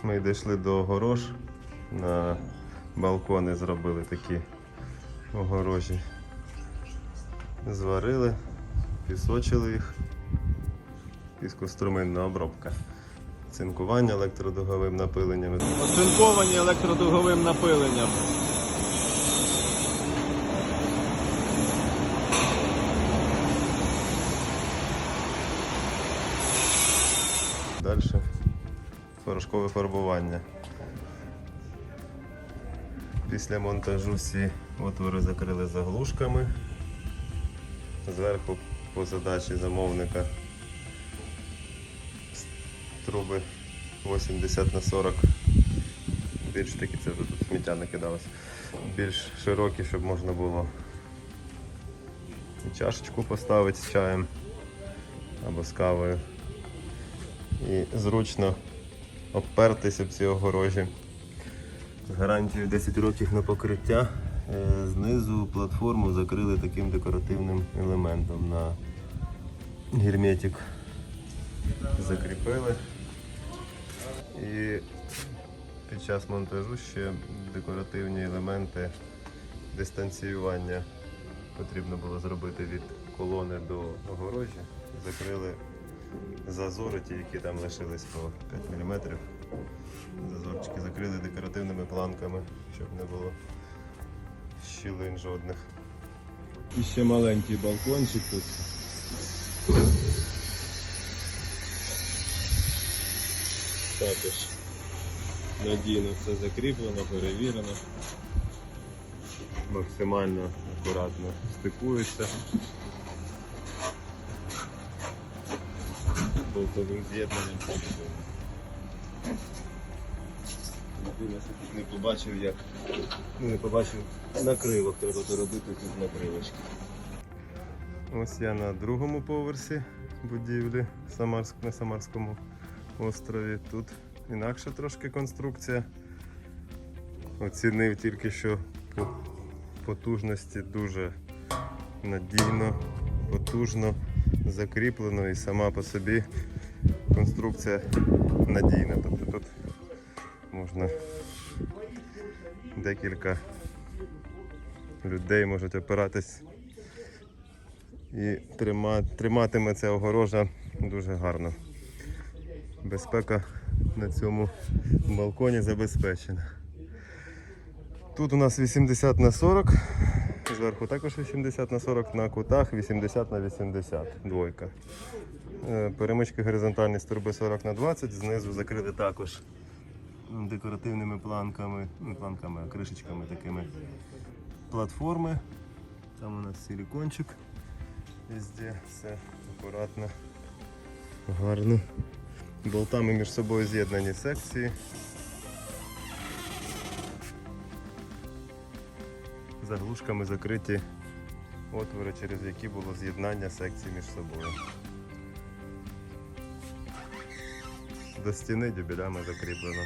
Підійшли до огорож. На балкони зробили такі огорожі. Зварили, пісочили їх. Піскоструменна обробка. Цинкування електродуговим напиленням. Оцинковані електродуговим напиленням. Порошкове фарбування. Після монтажу всі отвори закрили заглушками. Зверху по задачі замовника труби 80 на 40. Більш такі, це вже тут сміття накидалось. Більш широкі, щоб можна було чашечку поставити з чаєм або з кавою і зручно обпертись об ці огорожі. З гарантією 10 років на покриття. Е, Знизу платформу закрили таким декоративним елементом на герметик. Закріпили. І під час монтажу ще декоративні елементи дистанціювання потрібно було зробити від колони до огорожі. Закрили зазори, ті, які там лишились по 5 мм. Зазорчики закрили декоративними планками, щоб не було щілин жодних. І ще маленький балкончик тут. Також надійно все закріплено, перевірено. Максимально акуратно стикуються. Болтовим з'єднанням. Не побачив, як ну, не побачив накривок, треба то робити тут накривочки. Ось я на другому поверсі будівлі Самарськ, на Самарському острові. Тут інакша трошки конструкція. Оцінив тільки що по потужності дуже надійно, потужно закріплено і сама по собі конструкція надійна. Тобто тут можна декілька людей можуть опиратись і трима, триматиме ця огорожа дуже гарно. Безпека на цьому балконі забезпечена. Тут у нас 80 на 40, зверху також 80 на 40, на кутах 80 на 80, двойка. Е, Перемички горизонтальні з турби 40 на 20, знизу закрили також декоративними планками, не планками, а кришечками такими платформи. Там у нас силикончик. Везде все акуратно, гарно. Болтами між собою з'єднані секції. Заглушками закриті отвори, через які було з'єднання секцій між собою. До стіни дюбелями закріплено.